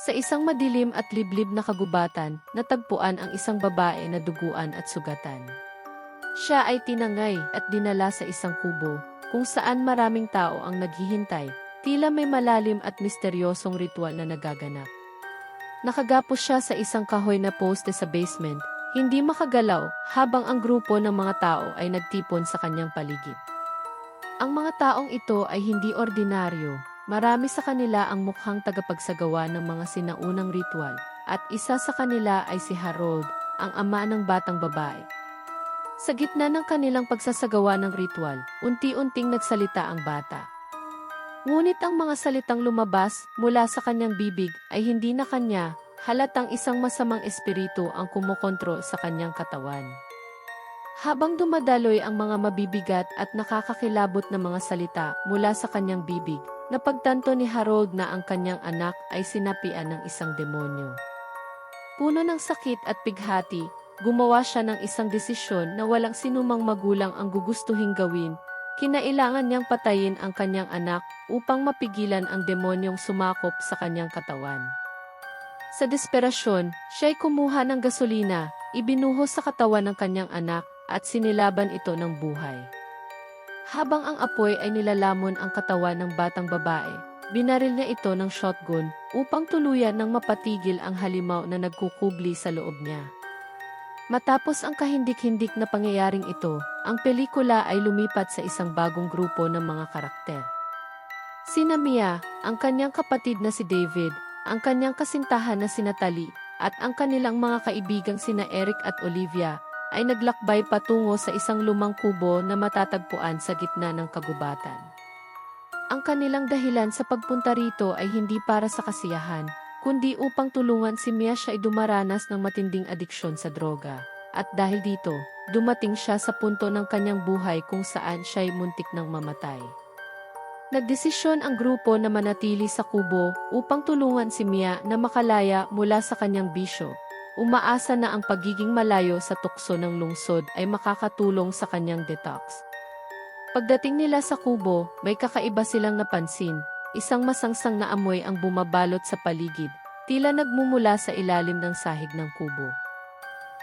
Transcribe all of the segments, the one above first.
Sa isang madilim at liblib na kagubatan, natagpuan ang isang babae na duguan at sugatan. Siya ay tinangay at dinala sa isang kubo, kung saan maraming tao ang naghihintay, tila may malalim at misteryosong ritual na nagaganap. Nakagapos siya sa isang kahoy na poste sa basement, hindi makagalaw habang ang grupo ng mga tao ay nagtipon sa kanyang paligid. Ang mga taong ito ay hindi ordinaryo, marami sa kanila ang mukhang tagapagsagawa ng mga sinaunang ritual, at isa sa kanila ay si Harold, ang ama ng batang babae. Sa gitna ng kanilang pagsasagawa ng ritual, unti-unting nagsalita ang bata. Ngunit ang mga salitang lumabas mula sa kanyang bibig ay hindi na kanya, halatang isang masamang espiritu ang kumokontrol sa kanyang katawan. Habang dumadaloy ang mga mabibigat at nakakakilabot na mga salita mula sa kanyang bibig, napagtanto ni Harold na ang kanyang anak ay sinapian ng isang demonyo. Puno ng sakit at pighati, gumawa siya ng isang desisyon na walang sinumang magulang ang gugustuhin gawin. Kinailangan niyang patayin ang kanyang anak upang mapigilan ang demonyong sumakop sa kanyang katawan. Sa desperasyon, siya'y kumuha ng gasolina, ibinuhos sa katawan ng kanyang anak, at sinilaban ito ng buhay. Habang ang apoy ay nilalamon ang katawan ng batang babae, binaril niya ito ng shotgun upang tuluyan ng mapatigil ang halimaw na nagkukubli sa loob niya. Matapos ang kahindik-hindik na pangyayaring ito, ang pelikula ay lumipat sa isang bagong grupo ng mga karakter. Sina Mia, ang kanyang kapatid na si David, ang kanyang kasintahan na si Natalie, at ang kanilang mga kaibigang sina Eric at Olivia, ay naglakbay patungo sa isang lumang kubo na matatagpuan sa gitna ng kagubatan. Ang kanilang dahilan sa pagpunta rito ay hindi para sa kasiyahan, kundi upang tulungan si Mia siya ay dumaranas ng matinding adiksyon sa droga. At dahil dito, dumating siya sa punto ng kanyang buhay kung saan siya ay muntik ng mamatay. Nagdesisyon ang grupo na manatili sa kubo upang tulungan si Mia na makalaya mula sa kanyang bisyo. Umaasa na ang pagiging malayo sa tukso ng lungsod ay makakatulong sa kanyang detox. Pagdating nila sa kubo, may kakaiba silang napansin. Isang masangsang na amoy ang bumabalot sa paligid, tila nagmumula sa ilalim ng sahig ng kubo.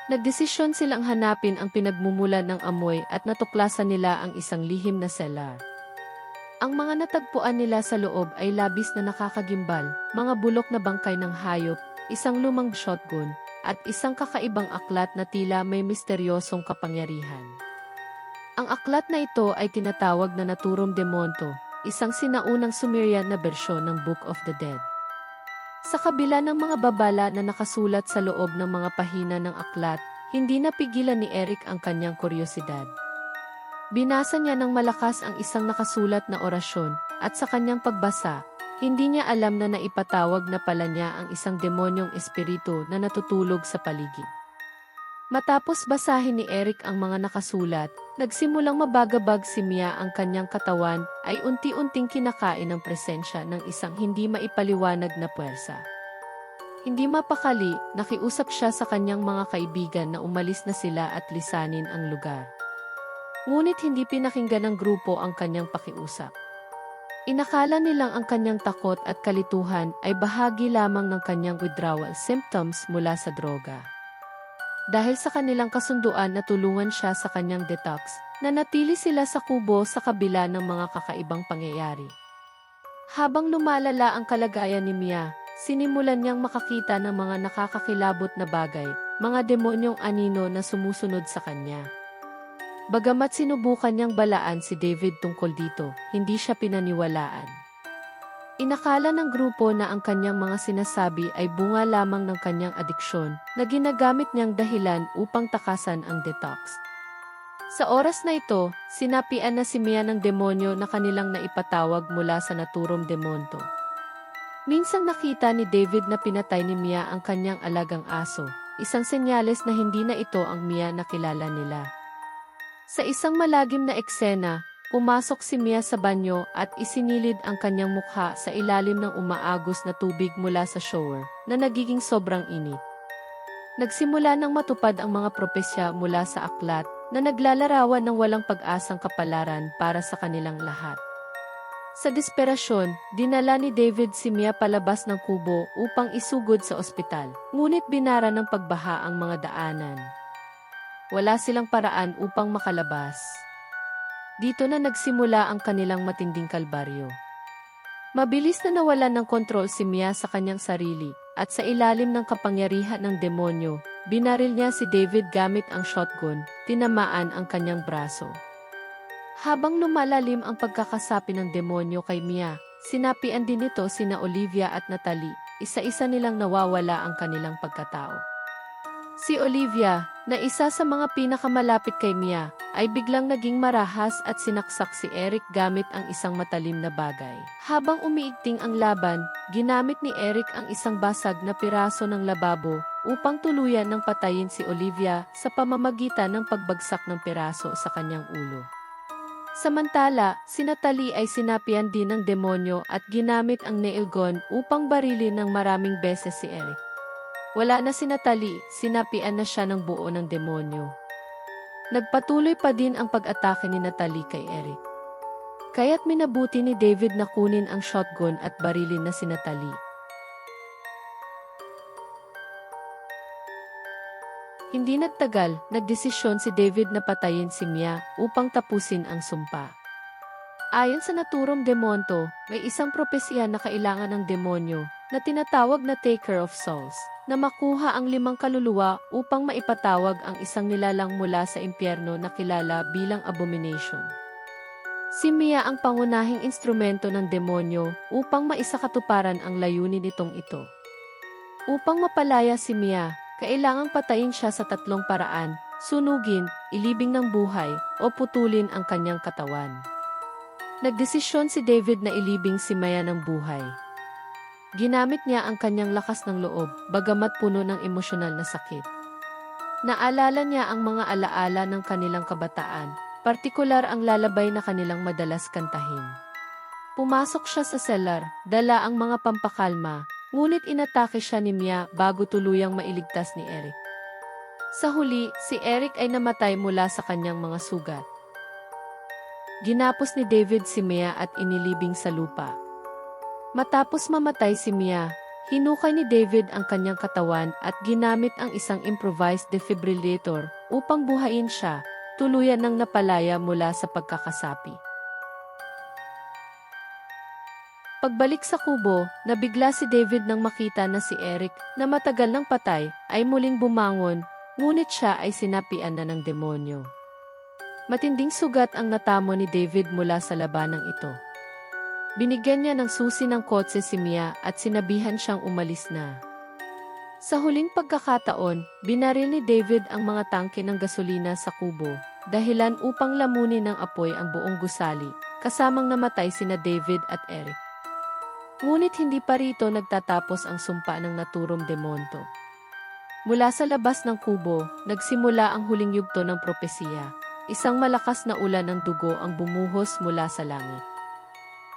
Nagdesisyon silang hanapin ang pinagmumulan ng amoy at natuklasan nila ang isang lihim na cellar. Ang mga natagpuan nila sa loob ay labis na nakakagimbal, mga bulok na bangkay ng hayop, isang lumang shotgun, at isang kakaibang aklat na tila may misteryosong kapangyarihan. Ang aklat na ito ay tinatawag na Naturom de Monto, isang sinaunang Sumerian na bersyon ng Book of the Dead. Sa kabila ng mga babala na nakasulat sa loob ng mga pahina ng aklat, hindi napigilan ni Eric ang kanyang kuryosidad. Binasa niya ng malakas ang isang nakasulat na orasyon, at sa kanyang pagbasa, hindi niya alam na naipatawag na pala niya ang isang demonyong espiritu na natutulog sa paligid. Matapos basahin ni Eric ang mga nakasulat, nagsimulang mabagabag si Mia ang kanyang katawan ay unti-unting kinakain ng presensya ng isang hindi maipaliwanag na puwersa. Hindi mapakali, nakiusap siya sa kanyang mga kaibigan na umalis na sila at lisanin ang lugar. Ngunit hindi pinakinggan ng grupo ang kanyang pakiusap. Inakala nilang ang kanyang takot at kalituhan ay bahagi lamang ng kanyang withdrawal symptoms mula sa droga. Dahil sa kanilang kasunduan na tulungan siya sa kanyang detox, nanatili sila sa kubo sa kabila ng mga kakaibang pangyayari. Habang lumalala ang kalagayan ni Mia, sinimulan niyang makakita ng mga nakakakilabot na bagay, mga demonyong anino na sumusunod sa kanya. Bagamat sinubukan niyang balaan si David tungkol dito, hindi siya pinaniwalaan. Inakala ng grupo na ang kanyang mga sinasabi ay bunga lamang ng kanyang adiksyon na ginagamit niyang dahilan upang takasan ang detox. Sa oras na ito, sinapian na si Mia ng demonyo na kanilang naipatawag mula sa naturom demonto. Minsang nakita ni David na pinatay ni Mia ang kanyang alagang aso, isang senyales na hindi na ito ang Mia na kilala nila. Sa isang malagim na eksena, pumasok si Mia sa banyo at isinilid ang kanyang mukha sa ilalim ng umaagos na tubig mula sa shower na nagiging sobrang init. Nagsimula ng matupad ang mga propesya mula sa aklat na naglalarawan ng walang pag-asang kapalaran para sa kanilang lahat. Sa desperasyon, dinala ni David si Mia palabas ng kubo upang isugod sa ospital, ngunit binara ng pagbaha ang mga daanan. Wala silang paraan upang makalabas. Dito na nagsimula ang kanilang matinding kalbaryo. Mabilis na nawalan ng kontrol si Mia sa kanyang sarili, at sa ilalim ng kapangyarihan ng demonyo, binaril niya si David gamit ang shotgun, tinamaan ang kanyang braso. Habang lumalalim ang pagkakasapi ng demonyo kay Mia, sinapian din ito sina Olivia at Natalie, isa-isa nilang nawawala ang kanilang pagkatao. Si Olivia, na isa sa mga pinakamalapit kay Mia, ay biglang naging marahas at sinaksak si Eric gamit ang isang matalim na bagay. Habang umiigting ang laban, ginamit ni Eric ang isang basag na piraso ng lababo upang tuluyan ng patayin si Olivia sa pamamagitan ng pagbagsak ng piraso sa kanyang ulo. Samantala, si Natalie ay sinapian din ng demonyo at ginamit ang nail upang barilin ng maraming beses si Eric. Wala na si Natalie, sinapian na siya ng buo ng demonyo. Nagpatuloy pa din ang pag-atake ni Natalie kay Eric. Kaya't minabuti ni David na kunin ang shotgun at barilin na si Natalie. Hindi nagtagal, nagdesisyon si David na patayin si Mia upang tapusin ang sumpa. Ayon sa naturong demonto, may isang propesya na kailangan ng demonyo na tinatawag na Taker of Souls na makuha ang limang kaluluwa upang maipatawag ang isang nilalang mula sa impyerno na kilala bilang abomination. Si Mia ang pangunahing instrumento ng demonyo upang maisakatuparan ang layunin nitong ito. Upang mapalaya si Mia, kailangang patayin siya sa tatlong paraan, sunugin, ilibing ng buhay, o putulin ang kanyang katawan. Nagdesisyon si David na ilibing si Maya ng buhay. Ginamit niya ang kanyang lakas ng loob, bagamat puno ng emosyonal na sakit. Naalala niya ang mga alaala ng kanilang kabataan, partikular ang lalabay na kanilang madalas kantahin. Pumasok siya sa cellar, dala ang mga pampakalma, ngunit inatake siya ni Mia bago tuluyang mailigtas ni Eric. Sa huli, si Eric ay namatay mula sa kanyang mga sugat. Ginapos ni David si Mia at inilibing sa lupa. Matapos mamatay si Mia, hinukay ni David ang kanyang katawan at ginamit ang isang improvised defibrillator upang buhayin siya, tuluyan ng napalaya mula sa pagkakasapi. Pagbalik sa kubo, nabigla si David nang makita na si Eric, na matagal ng patay, ay muling bumangon, ngunit siya ay sinapian na ng demonyo. Matinding sugat ang natamo ni David mula sa labanang ito. Binigyan niya ng susi ng kotse si Mia at sinabihan siyang umalis na. Sa huling pagkakataon, binaril ni David ang mga tangke ng gasolina sa kubo, dahilan upang lamunin ng apoy ang buong gusali, kasamang namatay sina David at Eric. Ngunit hindi pa rito nagtatapos ang sumpa ng naturong demonto. Mula sa labas ng kubo, nagsimula ang huling yugto ng propesiya. Isang malakas na ulan ng dugo ang bumuhos mula sa langit.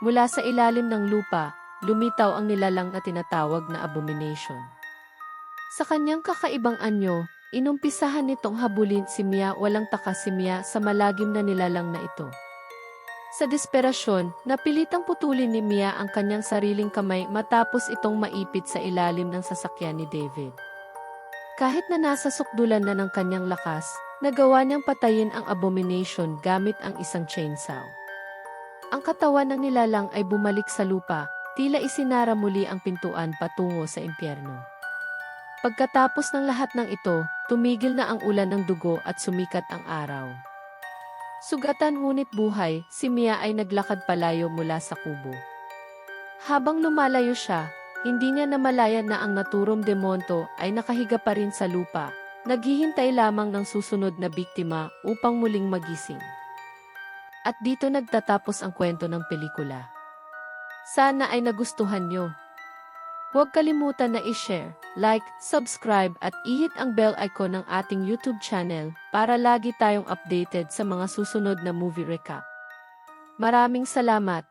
Mula sa ilalim ng lupa, lumitaw ang nilalang na tinatawag na abomination. Sa kanyang kakaibang anyo, inumpisahan nitong habulin si Mia walang takas si Mia sa malagim na nilalang na ito. Sa desperasyon, napilitang putulin ni Mia ang kanyang sariling kamay matapos itong maipit sa ilalim ng sasakyan ni David. Kahit na nasa sukdulan na ng kanyang lakas, nagawa niyang patayin ang abomination gamit ang isang chainsaw. Ang katawan ng nilalang ay bumalik sa lupa, tila isinara muli ang pintuan patungo sa impyerno. Pagkatapos ng lahat ng ito, tumigil na ang ulan ng dugo at sumikat ang araw. Sugatan ngunit buhay, si Mia ay naglakad palayo mula sa kubo. Habang lumalayo siya, hindi niya namalayan na ang naturom demonto ay nakahiga pa rin sa lupa, naghihintay lamang ng susunod na biktima upang muling magising. At dito nagtatapos ang kwento ng pelikula. Sana ay nagustuhan nyo. Huwag kalimutan na i-share, like, subscribe at ihit ang bell icon ng ating YouTube channel para lagi tayong updated sa mga susunod na movie recap. Maraming salamat!